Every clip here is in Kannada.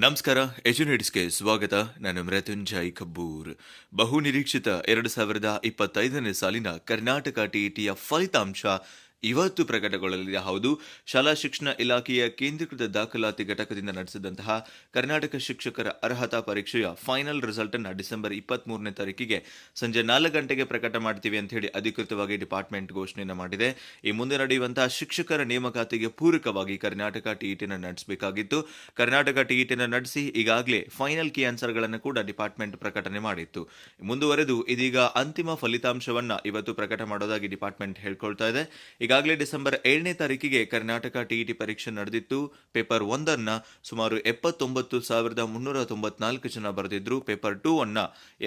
ನಮಸ್ಕಾರ ಎಜುನೇಟ್ಸ್ಗೆ ಸ್ವಾಗತ. ನಾನು ಮೃತ್ಯುಂಜಯ್ ಕಬ್ಬೂರ್. ಬಹು ನಿರೀಕ್ಷಿತ ಎರಡು ಸಾವಿರದ ಇಪ್ಪತ್ತೈದನೇ ಸಾಲಿನ ಕರ್ನಾಟಕ ಟಿಇಟಿಯ ಫಲಿತಾಂಶ ಇವತ್ತು ಪ್ರಕಟಗೊಳ್ಳಲಿದೆ. ಹೌದು, ಶಾಲಾ ಶಿಕ್ಷಣ ಇಲಾಖೆಯ ಕೇಂದ್ರೀಕೃತ ದಾಖಲಾತಿ ಘಟಕದಿಂದ ನಡೆಸಿದಂತಹ ಕರ್ನಾಟಕ ಶಿಕ್ಷಕರ ಅರ್ಹತಾ ಪರೀಕ್ಷೆಯ ಫೈನಲ್ ರಿಸಲ್ಟ್ ಅನ್ನು ಡಿಸೆಂಬರ್ ಇಪ್ಪತ್ತ್ ಮೂರನೇ ತಾರೀಕಿಗೆ ಸಂಜೆ ನಾಲ್ಕು ಗಂಟೆಗೆ ಪ್ರಕಟ ಮಾಡ್ತೀವಿ ಅಂತ ಹೇಳಿ ಅಧಿಕೃತವಾಗಿ ಡಿಪಾರ್ಟ್ಮೆಂಟ್ ಘೋಷಣೆಯನ್ನು ಮಾಡಿದೆ. ಈ ಮುಂದೆ ನಡೆಯುವಂತಹ ಶಿಕ್ಷಕರ ನೇಮಕಾತಿಗೆ ಪೂರಕವಾಗಿ ಕರ್ನಾಟಕ ಟಿಇಟಿನ ನಡೆಸಬೇಕಾಗಿತ್ತು. ಕರ್ನಾಟಕ ಟಿಇಟಿನ ನಡೆಸಿ ಈಗಾಗಲೇ ಫೈನಲ್ ಕೀ ಆನ್ಸರ್ಗಳನ್ನು ಕೂಡ ಡಿಪಾರ್ಟ್ಮೆಂಟ್ ಪ್ರಕಟಣೆ ಮಾಡಿತ್ತು. ಮುಂದುವರೆದು ಇದೀಗ ಅಂತಿಮ ಫಲಿತಾಂಶವನ್ನ ಇವತ್ತು ಪ್ರಕಟ ಮಾಡೋದಾಗಿ ಡಿಪಾರ್ಟ್ಮೆಂಟ್ ಹೇಳ್ಕೊಳ್ತಾ ಇದೆ. ಈಗಾಗಲೇ ಡಿಸೆಂಬರ್ ಏಳನೇ ತಾರೀಕಿಗೆ ಕರ್ನಾಟಕ ಟಿಇಟಿ ಪರೀಕ್ಷೆ ನಡೆದಿತ್ತು. ಪೇಪರ್ ಒಂದನ್ನ ಸುಮಾರು ಎಪ್ಪತ್ತೊಂಬತ್ತು ಸಾವಿರದ ಮುನ್ನೂರ ತೊಂಬತ್ನಾಲ್ಕು ಜನ ಬರೆದಿದ್ರು. ಪೇಪರ್ ಟೂ ಅನ್ನ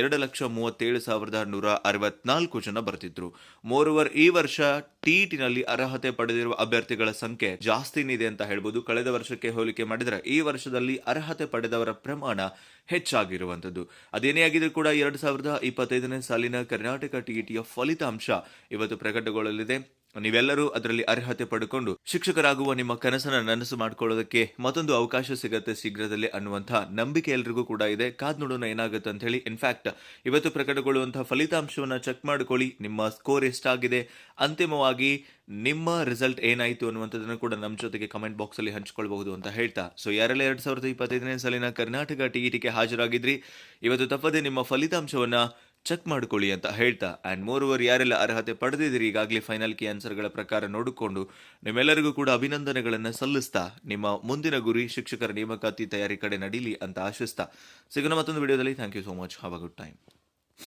ಎರಡು ಲಕ್ಷ ಮೂವತ್ತೇಳು ಸಾವಿರದ ನೂರ ಅರವತ್ನಾಲ್ಕು ಜನ ಬರೆದಿದ್ರು. ಮೋರೋವರ್ ಈ ವರ್ಷ ಟಿಇಟಿನಲ್ಲಿ ಅರ್ಹತೆ ಪಡೆದಿರುವ ಅಭ್ಯರ್ಥಿಗಳ ಸಂಖ್ಯೆ ಜಾಸ್ತಿನಿದೆ ಅಂತ ಹೇಳ್ಬೋದು. ಕಳೆದ ವರ್ಷಕ್ಕೆ ಹೋಲಿಕೆ ಮಾಡಿದರೆ ಈ ವರ್ಷದಲ್ಲಿ ಅರ್ಹತೆ ಪಡೆದವರ ಪ್ರಮಾಣ ಹೆಚ್ಚಾಗಿರುವಂಥದ್ದು. ಅದೇನೇ ಆಗಿದ್ರೂ ಕೂಡ ಎರಡು ಸಾವಿರದ ಇಪ್ಪತ್ತೈದನೇ ಸಾಲಿನ ಕರ್ನಾಟಕ ಟಿಇಟಿಯ ಫಲಿತಾಂಶ ಇವತ್ತು ಪ್ರಕಟಗೊಳ್ಳಲಿದೆ. ನೀವೆಲ್ಲರೂ ಅದರಲ್ಲಿ ಅರ್ಹತೆ ಪಡೆಕೊಂಡು ಶಿಕ್ಷಕರಾಗುವ ನಿಮ್ಮ ಕನಸನ್ನ ನನಸು ಮಾಡ್ಕೊಳ್ಳೋದಕ್ಕೆ ಮತ್ತೊಂದು ಅವಕಾಶ ಸಿಗತ್ತೆ ಶೀಘ್ರದಲ್ಲಿ ಅನ್ನುವಂಥ ನಂಬಿಕೆ ಎಲ್ರಿಗೂ ಕೂಡ ಇದೆ. ಕಾದ್ ನೋಡೋಣ ಏನಾಗುತ್ತೆ ಅಂತ ಹೇಳಿ ಇನ್ಫ್ಯಾಕ್ಟ್ ಇವತ್ತು ಪ್ರಕಟಗೊಳ್ಳುವಂತಹ ಫಲಿತಾಂಶವನ್ನ ಚೆಕ್ ಮಾಡ್ಕೊಳ್ಳಿ. ನಿಮ್ಮ ಸ್ಕೋರ್ ಎಷ್ಟಾಗಿದೆ? ಅಂತಿಮವಾಗಿ ನಿಮ್ಮ ರಿಸಲ್ಟ್ ಏನಾಯಿತು ಅನ್ನುವಂಥದ್ದನ್ನು ಕೂಡ ನಮ್ಮ ಜೊತೆಗೆ ಕಮೆಂಟ್ ಬಾಕ್ಸ್ ಅಲ್ಲಿ ಹಂಚ್ಕೊಳ್ಬಹುದು ಅಂತ ಹೇಳ್ತಾ. ಸೊ ಯಾರೆಲ್ಲ ಎರಡ್ ಸಾವಿರದ ಇಪ್ಪತ್ತೈದನೇ ಸಾಲಿನ ಕರ್ನಾಟಕ ಟಿಇಟಿಗೆ ಹಾಜರಾಗಿದ್ರಿ, ಇವತ್ತು ತಪ್ಪದೆ ನಿಮ್ಮ ಫಲಿತಾಂಶವನ್ನ ಚೆಕ್ ಮಾಡ್ಕೊಳ್ಳಿ ಅಂತ ಹೇಳ್ತಾ ಆ್ಯಂಡ್ ಮೋರ್ ಓವರ್ ಯಾರೆಲ್ಲ ಅರ್ಹತೆ ಪಡೆದಿದ್ದೀರಿ? ಈಗಾಗಲೇ ಫೈನಲ್ ಕಿ ಆನ್ಸರ್ಗಳ ಪ್ರಕಾರ ನೋಡಿಕೊಂಡು ನಿಮ್ಮೆಲ್ಲರಿಗೂ ಕೂಡ ಅಭಿನಂದನೆಗಳನ್ನು ಸಲ್ಲಿಸ್ತಾ, ನಿಮ್ಮ ಮುಂದಿನ ಗುರಿ ಶಿಕ್ಷಕರ ನೇಮಕಾತಿ ತಯಾರಿ ಕಡೆ ನಡೀಲಿ ಅಂತ ಆಶಿಸ್ತಾ. ಸಿಗೋಣ ಮತ್ತೊಂದು ವಿಡಿಯೋದಲ್ಲಿ thank you so much have a good time